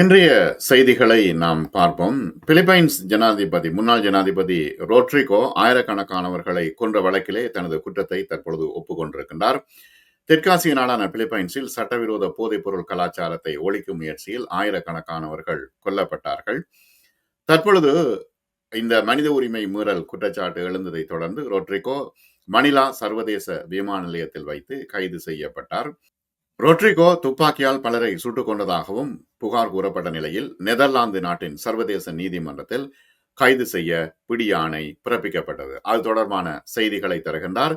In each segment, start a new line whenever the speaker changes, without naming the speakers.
இன்றைய செய்திகளை நாம் பார்ப்போம் பிலிப்பைன்ஸ் ஜனாதிபதி முன்னாள் ஜனாதிபதி ரோட்ரிகோ ஆயிரக்கணக்கானவர்களை கொன்ற வழக்கிலே தனது குற்றத்தை தற்பொழுது ஒப்புக்கொண்டிருக்கின்றார் தெற்காசிய நாடான பிலிப்பைன்ஸில் சட்டவிரோத போதைப்பொருள் கலாச்சாரத்தை ஒழிக்கும் முயற்சியில் ஆயிரக்கணக்கானவர்கள் கொல்லப்பட்டார்கள் தற்பொழுது இந்த மனித உரிமை மீறல் குற்றச்சாட்டு எழுந்ததை தொடர்ந்து ரோட்ரிகோ மணிலா சர்வதேச விமான நிலையத்தில் வைத்து கைது செய்யப்பட்டார் ரொட்ரிகோ துப்பாக்கியால் பலரை சுட்டுக் கொண்டதாகவும் புகார் கூறப்பட்ட நிலையில் நெதர்லாந்து நாட்டின் சர்வதேச நீதிமன்றத்தில் கைது செய்ய பிடியாணை பிறப்பிக்கப்பட்டது அது தொடர்பான செய்திகளை தருகின்றார்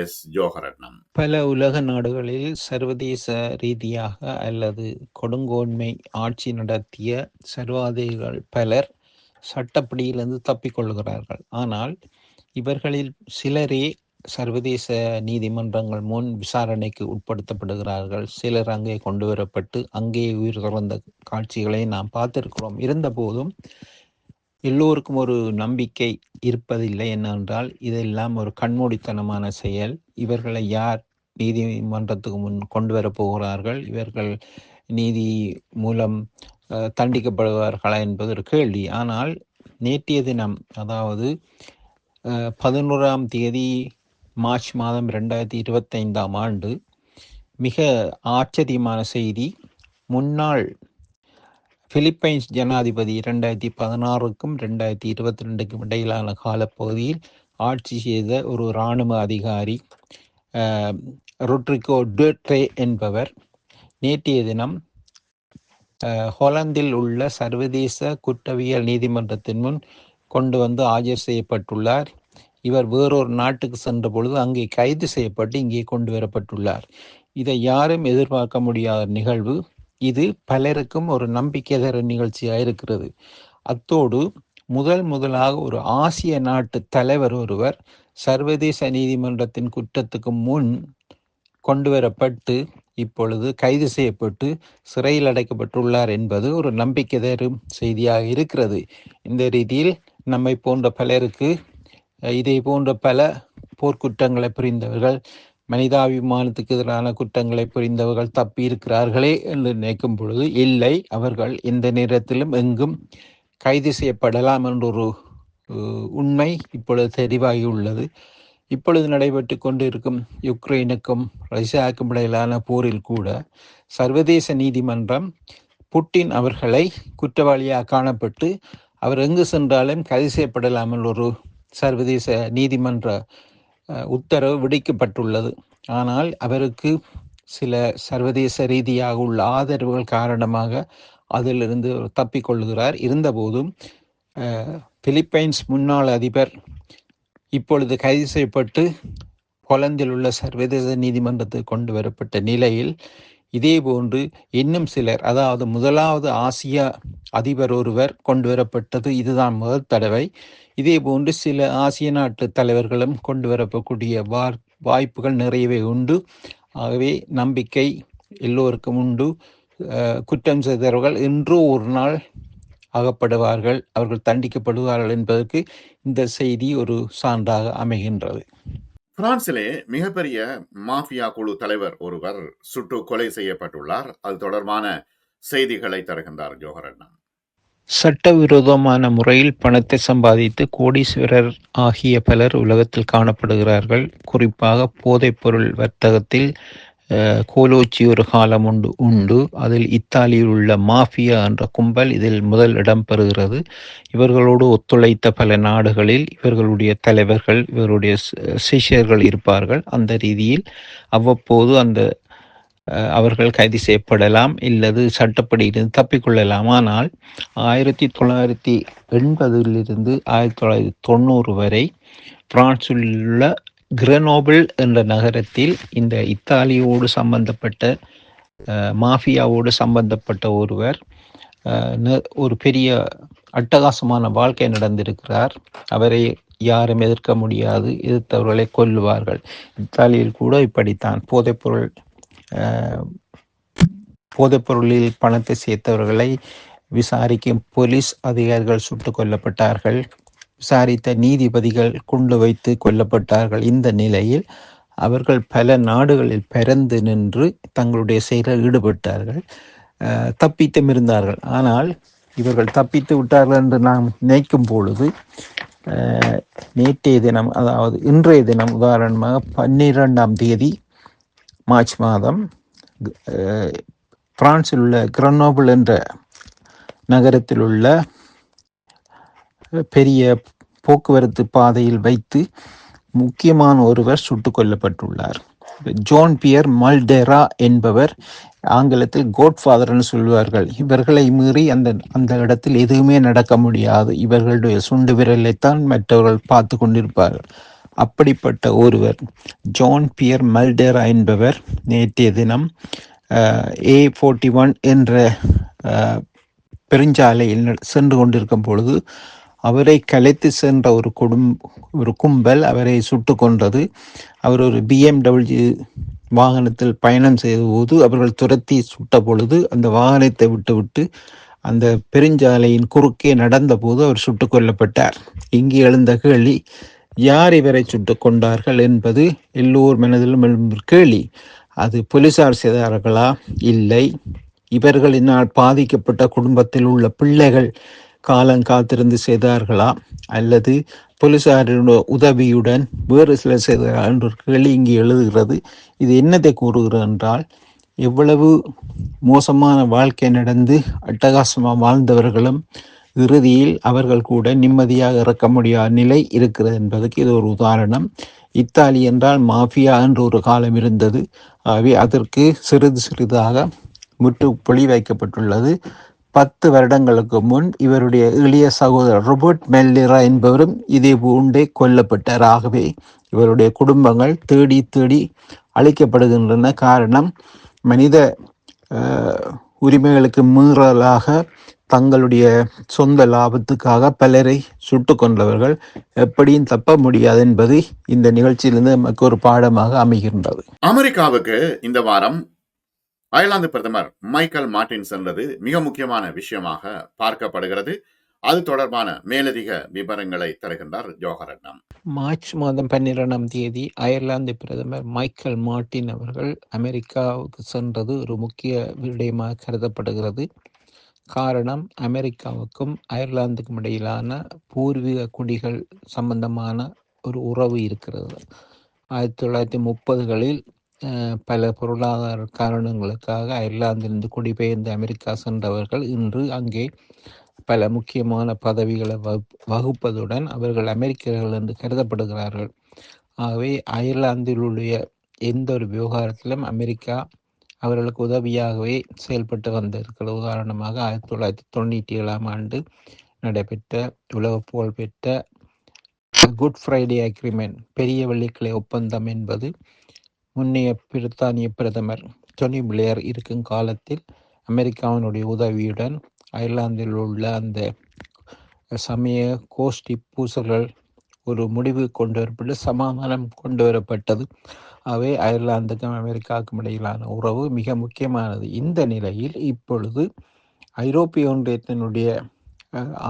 எஸ் ஜோகரட்னம்
பல உலக நாடுகளில் சர்வதேச ரீதியாக அல்லது கொடுங்கோன்மை ஆட்சி நடத்திய சர்வாதிகள் பலர் சட்டப்படியிலிருந்து தப்பிக்கொள்கிறார்கள் ஆனால் இவர்களில் சிலரே சர்வதேச நீதிமன்றங்கள் முன் விசாரணைக்கு உட்படுத்தப்படுகிறார்கள் சிலர் அங்கே கொண்டு வரப்பட்டு அங்கே உயிர் தொடர்ந்த காட்சிகளை நாம் பார்த்திருக்கிறோம் இருந்தபோதும் எல்லோருக்கும் ஒரு நம்பிக்கை இருப்பதில்லை என்னென்றால் இதெல்லாம் ஒரு கண்மூடித்தனமான செயல் இவர்களை யார் நீதிமன்றத்துக்கு முன் கொண்டு வரப்போகிறார்கள் இவர்கள் நீதி மூலம் தண்டிக்கப்படுவார்களா என்பது ஒரு கேள்வி ஆனால் நேற்றைய தினம் அதாவது பதினோராம் தேதி மார்ச் மாதம் ரெண்டாயிரத்தி இருபத்தைந்தாம் ஆண்டு மிக ஆச்சரியமான செய்தி முன்னாள் பிலிப்பைன்ஸ் ஜனாதிபதி ரெண்டாயிரத்தி பதினாறுக்கும் ரெண்டாயிரத்தி இருபத்தி ரெண்டுக்கும் இடையிலான காலப்பகுதியில் ஆட்சி செய்த ஒரு இராணுவ அதிகாரி ரொட்ரிகோ டுட்ரே என்பவர் நேற்றைய தினம் ஹொலந்தில் உள்ள சர்வதேச குற்றவியல் நீதிமன்றத்தின் முன் கொண்டு வந்து ஆஜர் செய்யப்பட்டுள்ளார் இவர் வேறொரு நாட்டுக்கு சென்ற பொழுது அங்கே கைது செய்யப்பட்டு இங்கே கொண்டு வரப்பட்டுள்ளார் இதை யாரும் எதிர்பார்க்க முடியாத நிகழ்வு இது பலருக்கும் ஒரு நம்பிக்கை தர நிகழ்ச்சியாக இருக்கிறது அத்தோடு முதல் முதலாக ஒரு ஆசிய நாட்டு தலைவர் ஒருவர் சர்வதேச நீதிமன்றத்தின் குற்றத்துக்கு முன் கொண்டு வரப்பட்டு இப்பொழுது கைது செய்யப்பட்டு சிறையில் அடைக்கப்பட்டுள்ளார் என்பது ஒரு நம்பிக்கை தரும் செய்தியாக இருக்கிறது இந்த ரீதியில் நம்மை போன்ற பலருக்கு இதே போன்ற பல போர்க்குற்றங்களை புரிந்தவர்கள் மனிதாபிமானத்துக்கு எதிரான குற்றங்களை புரிந்தவர்கள் தப்பி இருக்கிறார்களே என்று நினைக்கும் பொழுது இல்லை அவர்கள் எந்த நேரத்திலும் எங்கும் கைது செய்யப்படலாம் என்ற ஒரு உண்மை இப்பொழுது தெரிவாகி உள்ளது இப்பொழுது நடைபெற்று கொண்டிருக்கும் யுக்ரைனுக்கும் ரஷ்யாவுக்கும் இடையிலான போரில் கூட சர்வதேச நீதிமன்றம் புட்டின் அவர்களை குற்றவாளியாக காணப்பட்டு அவர் எங்கு சென்றாலும் கைது செய்யப்படலாம் என்ற ஒரு சர்வதேச நீதிமன்ற உத்தரவு விடுக்கப்பட்டுள்ளது ஆனால் அவருக்கு சில சர்வதேச ரீதியாக உள்ள ஆதரவுகள் காரணமாக அதிலிருந்து தப்பிக்கொள்கிறார் இருந்தபோதும் பிலிப்பைன்ஸ் முன்னாள் அதிபர் இப்பொழுது கைது செய்யப்பட்டு கொலந்தில் உள்ள சர்வதேச நீதிமன்றத்துக்கு கொண்டு வரப்பட்ட நிலையில் இதேபோன்று இன்னும் சிலர் அதாவது முதலாவது ஆசிய அதிபர் ஒருவர் கொண்டு வரப்பட்டது இதுதான் முதல் தடவை இதேபோன்று சில ஆசிய நாட்டு தலைவர்களும் கொண்டு வரப்படக்கூடிய வாய்ப்புகள் நிறையவே உண்டு ஆகவே நம்பிக்கை எல்லோருக்கும் உண்டு குற்றம் செய்தவர்கள் இன்றோ ஒரு நாள் அகப்படுவார்கள் அவர்கள் தண்டிக்கப்படுவார்கள் என்பதற்கு இந்த செய்தி ஒரு சான்றாக அமைகின்றது
பிரான்சிலே மிகப்பெரிய மாஃபியா குழு தலைவர் ஒருவர் சுட்டு கொலை செய்யப்பட்டுள்ளார் அது தொடர்பான செய்திகளை தருகின்றார் ஜோகரண்ணன்
சட்டவிரோதமான முறையில் பணத்தை சம்பாதித்து கோடீஸ்வரர் ஆகிய பலர் உலகத்தில் காணப்படுகிறார்கள் குறிப்பாக பொருள் வர்த்தகத்தில் கோலோச்சி ஒரு காலம் உண்டு உண்டு அதில் இத்தாலியில் உள்ள மாஃபியா என்ற கும்பல் இதில் முதல் இடம் பெறுகிறது இவர்களோடு ஒத்துழைத்த பல நாடுகளில் இவர்களுடைய தலைவர்கள் இவருடைய சிஷியர்கள் இருப்பார்கள் அந்த ரீதியில் அவ்வப்போது அந்த அவர்கள் கைது செய்யப்படலாம் இல்லது சட்டப்படியிலிருந்து தப்பிக்கொள்ளலாம் ஆனால் ஆயிரத்தி தொள்ளாயிரத்தி எண்பதிலிருந்து ஆயிரத்தி தொள்ளாயிரத்தி தொண்ணூறு வரை பிரான்சில் உள்ள கிரனோபிள் என்ற நகரத்தில் இந்த இத்தாலியோடு சம்பந்தப்பட்ட மாஃபியாவோடு சம்பந்தப்பட்ட ஒருவர் ஒரு பெரிய அட்டகாசமான வாழ்க்கை நடந்திருக்கிறார் அவரை யாரும் எதிர்க்க முடியாது எதிர்த்தவர்களை கொல்லுவார்கள் இத்தாலியில் கூட இப்படித்தான் போதைப்பொருள் போதைப்பொருளில் பணத்தை சேர்த்தவர்களை விசாரிக்கும் போலீஸ் அதிகாரிகள் சுட்டுக் கொல்லப்பட்டார்கள் விசாரித்த நீதிபதிகள் குண்டு வைத்து கொல்லப்பட்டார்கள் இந்த நிலையில் அவர்கள் பல நாடுகளில் பிறந்து நின்று தங்களுடைய செயலில் ஈடுபட்டார்கள் தப்பித்தும் இருந்தார்கள் ஆனால் இவர்கள் தப்பித்து விட்டார்கள் என்று நாம் நினைக்கும் பொழுது நேற்றைய தினம் அதாவது இன்றைய தினம் உதாரணமாக பன்னிரெண்டாம் தேதி மார்ச் மாதம் பிரான்சில் உள்ள கிரனோபிள் என்ற நகரத்தில் உள்ள பெரிய போக்குவரத்து பாதையில் வைத்து முக்கியமான ஒருவர் சுட்டுக் கொல்லப்பட்டுள்ளார் ஜோன் பியர் மல்டெரா என்பவர் ஆங்கிலத்தில் கோட்ஃபாதர்னு சொல்வார்கள் இவர்களை மீறி அந்த அந்த இடத்தில் எதுவுமே நடக்க முடியாது இவர்களுடைய சுண்டு விரலைத்தான் மற்றவர்கள் பார்த்து கொண்டிருப்பார்கள் அப்படிப்பட்ட ஒருவர் ஜான் பியர் மல்டெரா என்பவர் நேற்றைய தினம் ஏ ஃபோர்ட்டி ஒன் என்ற பெருஞ்சாலையில் சென்று கொண்டிருக்கும் பொழுது அவரை கலைத்து சென்ற ஒரு குடும் ஒரு கும்பல் அவரை சுட்டு கொன்றது அவர் ஒரு பிஎம்டபிள்யூ வாகனத்தில் பயணம் செய்த போது அவர்கள் துரத்தி சுட்ட பொழுது அந்த வாகனத்தை விட்டுவிட்டு அந்த பெருஞ்சாலையின் குறுக்கே நடந்தபோது அவர் சுட்டு கொல்லப்பட்டார் இங்கு எழுந்த கேள்வி யார் இவரை சுட்டு கொண்டார்கள் என்பது எல்லோர் மனதிலும் எழும் கேள்வி அது போலீசார் செய்தார்களா இல்லை இவர்களினால் பாதிக்கப்பட்ட குடும்பத்தில் உள்ள பிள்ளைகள் காலம் காத்திருந்து செய்தார்களா அல்லது போலீசாரோட உதவியுடன் வேறு சில செய்தார்கள் என்ற கேள்வி இங்கு எழுதுகிறது இது என்னத்தை கூறுகிறது என்றால் எவ்வளவு மோசமான வாழ்க்கை நடந்து அட்டகாசமாக வாழ்ந்தவர்களும் இறுதியில் அவர்கள் கூட நிம்மதியாக இறக்க முடியாத நிலை இருக்கிறது என்பதற்கு இது ஒரு உதாரணம் இத்தாலி என்றால் மாஃபியா என்று ஒரு காலம் இருந்தது ஆகவே அதற்கு சிறிது சிறிதாக பொழி வைக்கப்பட்டுள்ளது பத்து வருடங்களுக்கு முன் இவருடைய இளைய சகோதரர் ரோபர்ட் மெல்லிரா என்பவரும் இதே உண்டே கொல்லப்பட்டார் ஆகவே இவருடைய குடும்பங்கள் தேடி தேடி அழிக்கப்படுகின்றன காரணம் மனித உரிமைகளுக்கு மீறலாக தங்களுடைய சொந்த லாபத்துக்காக பலரை சுட்டு கொண்டவர்கள் எப்படியும் தப்ப முடியாது என்பது இந்த நிகழ்ச்சியிலிருந்து நமக்கு ஒரு பாடமாக அமைகின்றது
அமெரிக்காவுக்கு இந்த வாரம் அயர்லாந்து பிரதமர் மைக்கேல் மார்டின்ஸ் சென்றது மிக முக்கியமான விஷயமாக பார்க்கப்படுகிறது அது தொடர்பான மேலதிக விவரங்களை தருகின்றார் ஜோகரட்னம்
மார்ச் மாதம் பன்னிரெண்டாம் தேதி அயர்லாந்து பிரதமர் மைக்கேல் மார்டின் அவர்கள் அமெரிக்காவுக்கு சென்றது ஒரு முக்கிய விடயமாக கருதப்படுகிறது காரணம் அமெரிக்காவுக்கும் அயர்லாந்துக்கும் இடையிலான பூர்வீக குடிகள் சம்பந்தமான ஒரு உறவு இருக்கிறது ஆயிரத்தி தொள்ளாயிரத்தி முப்பதுகளில் பல பொருளாதார காரணங்களுக்காக அயர்லாந்திலிருந்து குடிபெயர்ந்த அமெரிக்கா சென்றவர்கள் இன்று அங்கே பல முக்கியமான பதவிகளை வகுப்பதுடன் அவர்கள் அமெரிக்கர்கள் என்று கருதப்படுகிறார்கள் ஆகவே அயர்லாந்திலுடைய எந்த ஒரு விவகாரத்திலும் அமெரிக்கா அவர்களுக்கு உதவியாகவே செயல்பட்டு வந்திருக்கிற உதாரணமாக ஆயிரத்தி தொள்ளாயிரத்தி தொண்ணூற்றி ஏழாம் ஆண்டு நடைபெற்ற உலக புகழ்பெற்ற குட் ஃப்ரைடே அக்ரிமெண்ட் பெரிய வெள்ளிக்கிழமை ஒப்பந்தம் என்பது முன்னைய பிரித்தானிய பிரதமர் டொனி பிளேயர் இருக்கும் காலத்தில் அமெரிக்காவினுடைய உதவியுடன் அயர்லாந்தில் உள்ள அந்த சமய கோஷ்டி பூசல்கள் ஒரு முடிவு கொண்டு வரப்பட்டு சமாதானம் கொண்டு வரப்பட்டது ஆகவே அயர்லாந்துக்கும் அமெரிக்காவுக்கும் இடையிலான உறவு மிக முக்கியமானது இந்த நிலையில் இப்பொழுது ஐரோப்பிய ஒன்றியத்தினுடைய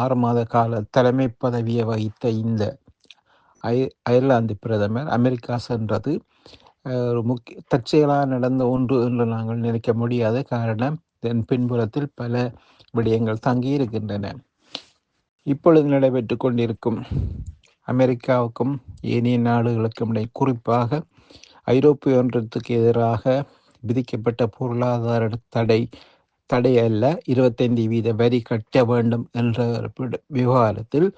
ஆறு மாத கால தலைமை பதவியை வகித்த இந்த ஐ அயர்லாந்து பிரதமர் அமெரிக்கா சென்றது ஒரு முக்கிய தற்செயலாக நடந்த ஒன்று என்று நாங்கள் நினைக்க முடியாத காரணம் தென் பின்புறத்தில் பல விடயங்கள் தங்கியிருக்கின்றன இப்பொழுது நடைபெற்று கொண்டிருக்கும் அமெரிக்காவுக்கும் ஏனைய நாடுகளுக்கும் இடையே குறிப்பாக ஐரோப்பிய ஒன்றியத்துக்கு எதிராக விதிக்கப்பட்ட பொருளாதார தடை தடை அல்ல இருபத்தைந்து வீத வரி கட்ட வேண்டும் என்ற விவகாரத்தில்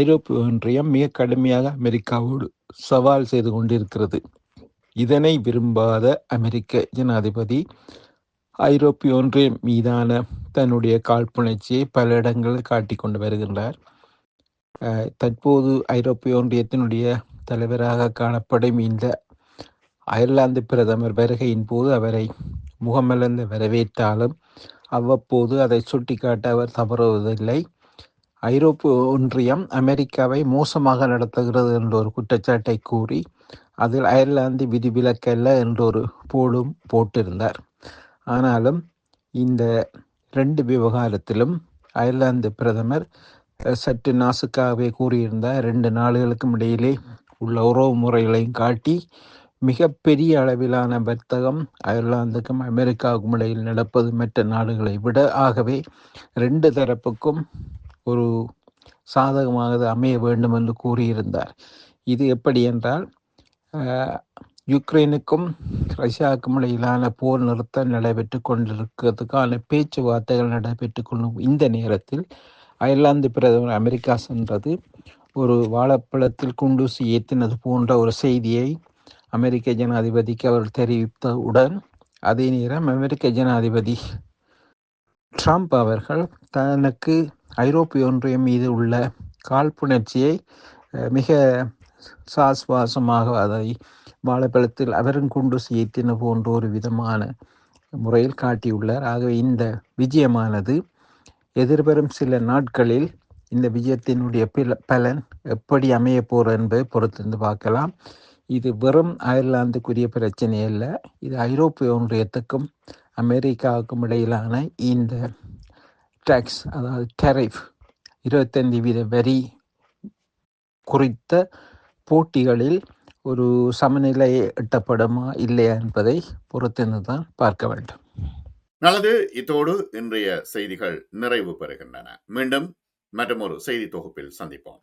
ஐரோப்பிய ஒன்றியம் மிக கடுமையாக அமெரிக்காவோடு சவால் செய்து கொண்டிருக்கிறது இதனை விரும்பாத அமெரிக்க ஜனாதிபதி ஐரோப்பிய ஒன்றியம் மீதான தன்னுடைய காழ்ப்புணர்ச்சியை பல இடங்களில் காட்டிக்கொண்டு வருகின்றார் தற்போது ஐரோப்பிய ஒன்றியத்தினுடைய தலைவராக காணப்படும் இந்த அயர்லாந்து பிரதமர் வருகையின் போது அவரை முகமலர்ந்து வரவேற்றாலும் அவ்வப்போது அதை சுட்டிக்காட்ட அவர் தவறுவதில்லை ஐரோப்பிய ஒன்றியம் அமெரிக்காவை மோசமாக நடத்துகிறது என்ற ஒரு குற்றச்சாட்டை கூறி அதில் அயர்லாந்து விதிவிலக்கல்ல என்றொரு போலும் போட்டிருந்தார் ஆனாலும் இந்த ரெண்டு விவகாரத்திலும் அயர்லாந்து பிரதமர் சற்று நாசுக்காகவே கூறியிருந்தார் ரெண்டு நாடுகளுக்கும் இடையிலே உள்ள உறவு முறைகளையும் காட்டி மிகப்பெரிய அளவிலான வர்த்தகம் அயர்லாந்துக்கும் அமெரிக்காவுக்கும் இடையில் நடப்பது மற்ற நாடுகளை விட ஆகவே ரெண்டு தரப்புக்கும் ஒரு சாதகமாக அமைய வேண்டும் என்று கூறியிருந்தார் இது எப்படி என்றால் யுக்ரைனுக்கும் ரஷ்யாவுக்கும் இடையிலான போர் நிறுத்தம் நடைபெற்று கொண்டிருக்கிறதுக்கான பேச்சுவார்த்தைகள் நடைபெற்று கொள்ளும் இந்த நேரத்தில் அயர்லாந்து பிரதமர் அமெரிக்கா சென்றது ஒரு வாழைப்பழத்தில் குண்டூசி ஏற்றினது போன்ற ஒரு செய்தியை அமெரிக்க ஜனாதிபதிக்கு அவர் தெரிவித்தவுடன் அதே நேரம் அமெரிக்க ஜனாதிபதி ட்ரம்ப் அவர்கள் தனக்கு ஐரோப்பிய ஒன்றியம் மீது உள்ள காழ்ப்புணர்ச்சியை மிக சாஸ்வாசமாக அதை வாழைப்பழத்தில் அவரும் குண்டு செய்யத்தின போன்ற ஒரு விதமான முறையில் காட்டியுள்ளார் ஆகவே இந்த விஜயமானது எதிர்வரும் சில நாட்களில் இந்த விஜயத்தினுடைய பலன் எப்படி அமைய போகிறது என்பதை பொறுத்திருந்து பார்க்கலாம் இது வெறும் அயர்லாந்துக்குரிய பிரச்சனை அல்ல இது ஐரோப்பிய ஒன்றியத்துக்கும் அமெரிக்காவுக்கும் இடையிலான இந்த டாக்ஸ் அதாவது டெரிஃப் இருபத்தைந்து வீத வரி குறித்த போட்டிகளில் ஒரு சமநிலை எட்டப்படுமா இல்லையா என்பதை பொறுத்திருந்து தான் பார்க்க வேண்டும்
நல்லது இத்தோடு இன்றைய செய்திகள் நிறைவு பெறுகின்றன மீண்டும் மற்றொரு செய்தி தொகுப்பில் சந்திப்போம்